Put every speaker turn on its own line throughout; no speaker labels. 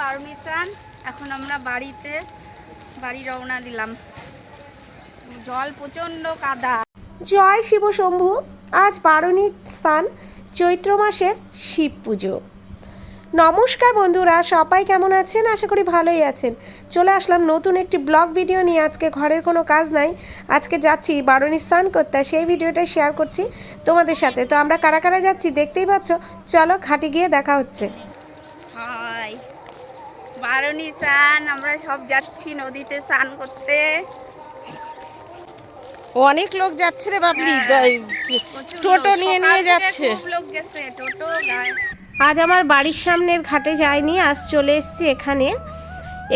বারমিশান এখন আমরা বাড়িতে বাড়ি রওনা দিলাম। জল প্রচণ্ড কাদা।
জয় শিব শম্ভু আজ বারণী স্থান চৈত্র মাসের শিব পুজো। নমস্কার বন্ধুরা সবাই কেমন আছেন? আশা করি ভালোই আছেন। চলে আসলাম নতুন একটি ব্লগ ভিডিও নিয়ে। আজকে ঘরের কোনো কাজ নাই। আজকে যাচ্ছি বারণী স্নান করতে। সেই ভিডিওটা শেয়ার করছি তোমাদের সাথে। তো আমরা কারা কারা যাচ্ছি দেখতেই পাচ্ছ? চলো ঘাটে গিয়ে দেখা হচ্ছে।
হয় বারণী স্নান। আমরা সব যাচ্ছি নদীতে স্নান করতে।
অনেক লোক যাচ্ছে রে বাবলি টোটো নিয়ে নিয়ে যাচ্ছে।
লোক গেছে টোটো
আজ আমার বাড়ির সামনের ঘাটে যাইনি, আজ চলে এসেছি এখানে।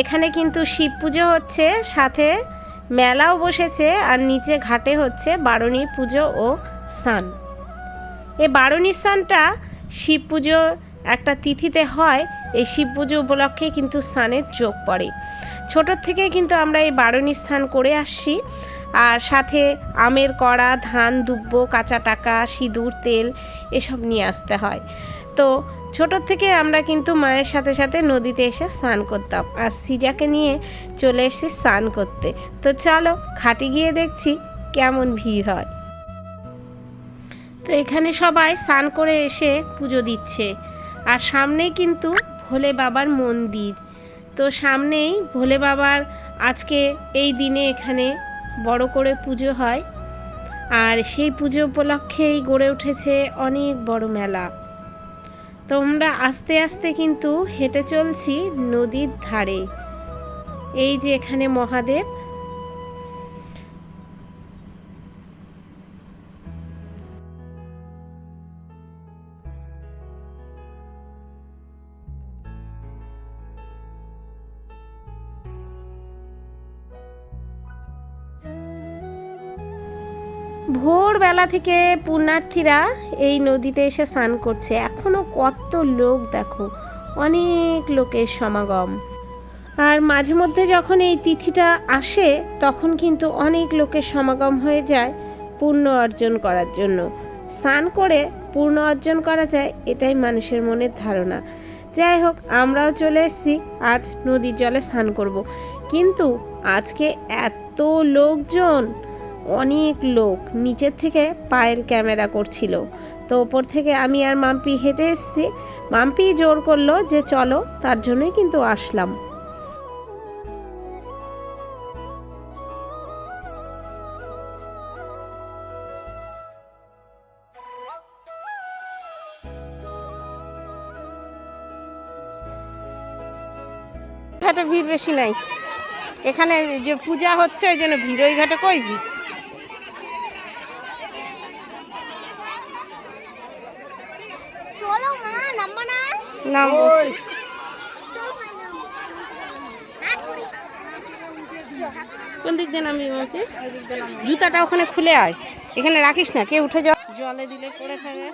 এখানে কিন্তু শিব পুজো হচ্ছে, সাথে মেলাও বসেছে, আর নিচে ঘাটে হচ্ছে বারণী পুজো ও স্নান। এই বারণী স্নানটা শিব পুজো একটা তিথিতে হয়, এই শিব পুজো উপলক্ষে কিন্তু স্নানের যোগ পড়ে। ছোটোর থেকে কিন্তু আমরা এই বারণী স্থান করে আসছি, আর সাথে আমের কড়া, ধান, দুব্ব, কাঁচা টাকা, সিঁদুর, তেল এসব নিয়ে আসতে হয়। তো ছোটোর থেকে আমরা কিন্তু মায়ের সাথে সাথে নদীতে এসে স্নান করতাম। আর সিজাকে নিয়ে চলে এসেছি স্নান করতে। তো চলো, ঘাটে গিয়ে দেখছি কেমন ভিড় হয়। তো এখানে সবাই স্নান করে এসে পুজো দিচ্ছে। আর সামনেই কিন্তু ভোলে বাবার মন্দির। তো সামনেই ভোলে বাবার আজকে এই দিনে এখানে বড় করে পুজো হয়। আর সেই পুজো উপলক্ষেই গড়ে উঠেছে অনেক বড় মেলা। তো আমরা আস্তে আস্তে কিন্তু হেঁটে চলছি নদীর ধারে। এই যে এখানে মহাদেব। ভোরবেলা থেকে পুণ্যার্থীরা এই নদীতে এসে স্নান করছে। এখনও কত লোক দেখো, অনেক লোকের সমাগম। আর মাঝে মধ্যে যখন এই তিথিটা আসে, তখন কিন্তু অনেক লোকের সমাগম হয়ে যায় পুণ্য অর্জন করার জন্য। স্নান করে পূর্ণ অর্জন করা যায়, এটাই মানুষের মনের ধারণা। যাই হোক, আমরাও চলে এসেছি, আজ নদীর জলে স্নান করব। কিন্তু আজকে এত লোকজন অনেক লোক নিচের থেকে পায়ের ক্যামেরা করছিল। তো ওপর থেকে আমি আর মাম্পি হেঁটে এসেছি। মাম্পি জোর করল যে, চলো, তার জন্যই কিন্তু আসলাম। ভিড় বেশি নাই। এখানে যে পূজা হচ্ছে, ওই জন্য ভিড়। ওই ঘাটে কই ভিড়
চলো মা নাম্বা না
নাম কোন দিক দিয়ে নামবি মাকে জুতাটা ওখানে খুলে আয়। এখানে রাখিস না কে উঠে যাও। জলে দিলে পড়ে থাকে।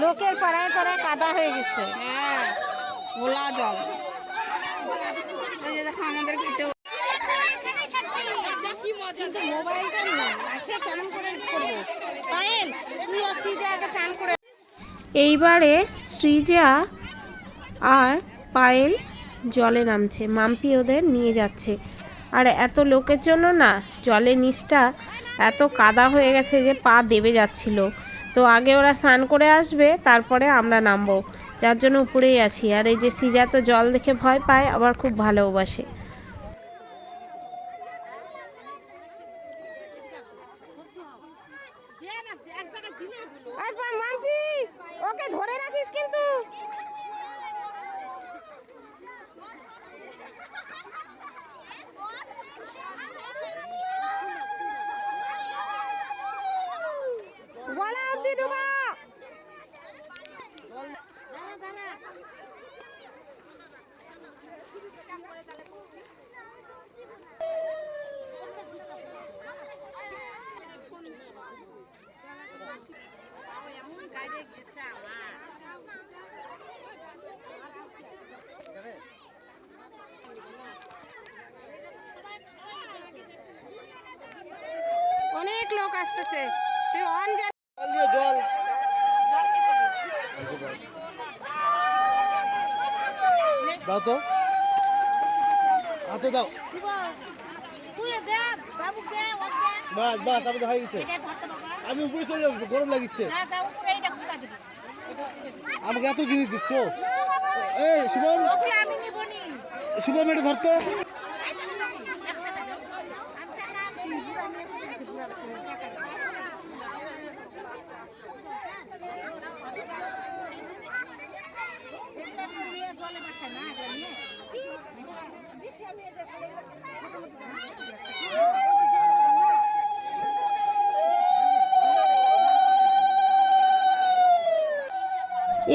লোকের পাড়ায় পাড়ায় কাদা হয়ে গেছে।
হ্যাঁ ভোলা জল। দেখো আমাদের কেটে
মোবাইলটা রাখে কেমন করে করব? পায়েল তুই আর সৃজা আগে চান করে এইবারে সৃজা আর পায়েল জলে নামছে। মাম্পি ওদের নিয়ে যাচ্ছে। আর এত লোকের জন্য না, জলের নিচটা এত কাদা হয়ে গেছে যে পা দেবে যাচ্ছিল। তো আগে ওরা স্নান করে আসবে, তারপরে আমরা নামবো। যার জন্য উপরেই আছি। আর এই যে সিজা তো জল দেখে ভয় পায়, আবার খুব ভালোবাসে অনেক লোক আসতেছে।
দাও তো। হাতে দাও। বাস বাস আমি গেছে। আমি উপরে চলে যাব গরম লাগিচ্ছে। হ্যাঁ, আমাকে এত জিনিস দিচ্ছ? এই শুভম। শুভম এটা ধরতো?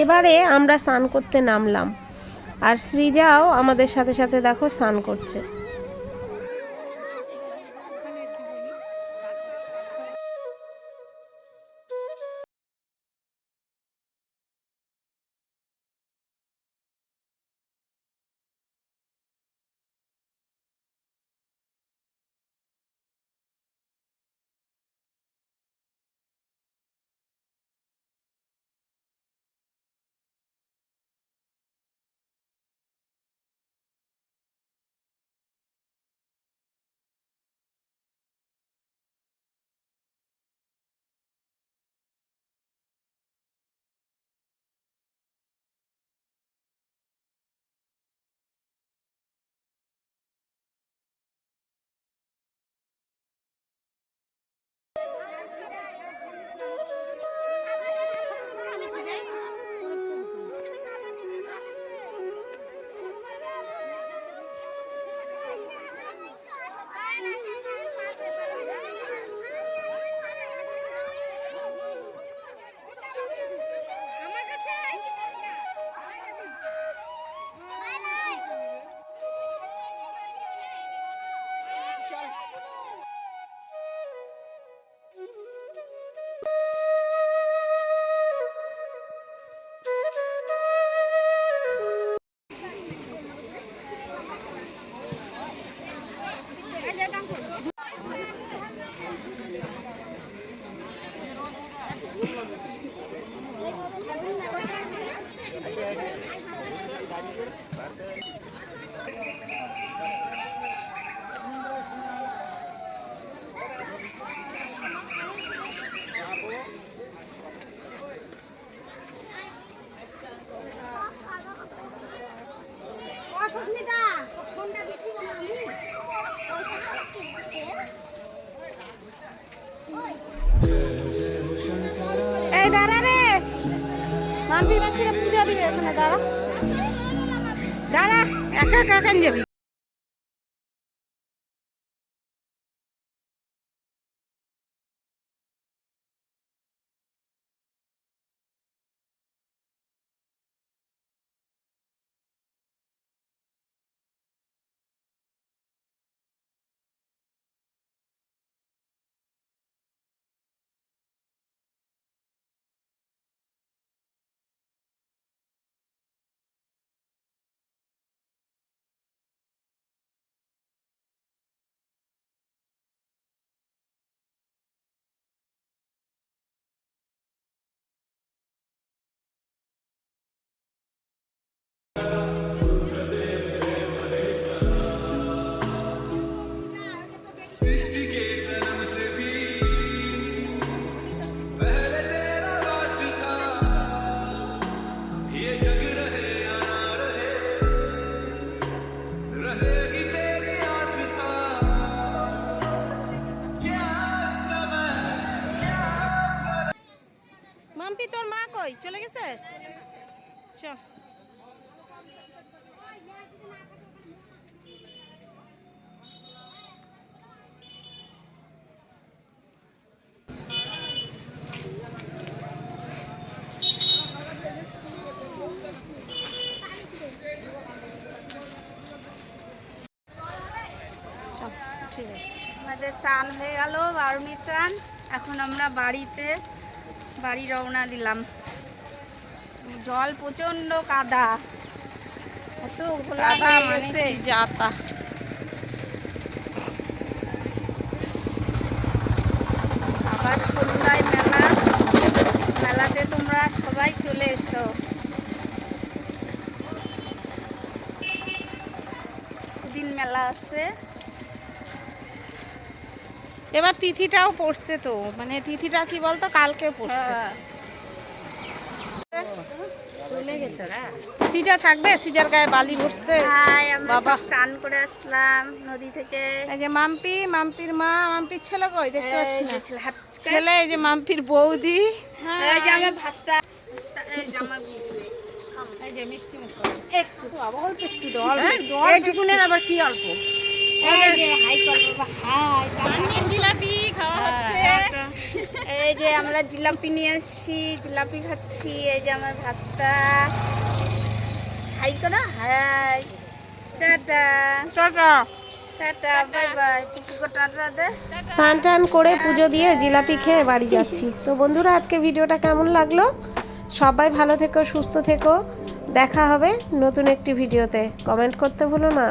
এবারে আমরা স্নান করতে নামলাম। আর সৃজাও আমাদের সাথে সাথে দেখো স্নান করছে। এই দাঁড়া রে। মাম্পি মাসিরা পূজা দিবে এখানে দাঁড়া। দাঁড়া একা একা যাবি?
আমাদের স্নান হয়ে গেল বারুনি স্নান এখন আমরা বাড়িতে বাড়ি রওনা দিলাম। জল প্রচণ্ড কাদা। এত ঘোলা
কাদা মানে যাতা।
আবার সন্ধ্যায় মেলা। মেলাতে তোমরা সবাই চলে এসো। দিন মেলা আছে।
এবার তিথিটাও পড়ছে তো মানে তিথিটা কি বলতো কালকে পড়ছে।
হ্যাঁ।
সিজা থাকবে সিজার গায়ে বালি পড়ছে
হাই
বাবা।
চান করে আসলাম নদী থেকে।
এই যে মাম্পি মাম্পির মা মাম্পির ছেলে কই? দেখতে পাচ্ছি না।
ছেলে
এই যে মাম্পির বৌদি।
এই যে আমার ভাস্তা ভাস্তা- এই যে আমার ভিজবে।
এই যে মিষ্টি মুখ।
একটু
বাবা অল্প একটু দাও
হ্যাঁ,
এইটুকুনের আবার কি অল্প?
এই যে হাই করব হাই টাটা।
জিলাপি খাওয়া হচ্ছে।
এই যে আমরা জিলাপি নিয়ে এসেছি জিলাপি খাচ্ছি এই যে আমার ভাস্তা। হাই করো hi. Tata.
Tata.
Tata bye bye. পিকুকে tata দে।
স্নান টান করে পুজো দিয়ে জিলাপি খেয়ে বাড়ি যাচ্ছি। তো বন্ধুরা আজকে ভিডিওটা কেমন লাগল? সবাই ভালো থেকো সুস্থ থেকো। দেখা হবে নতুন একটি ভিডিওতে। কমেন্ট করতে ভুলো না।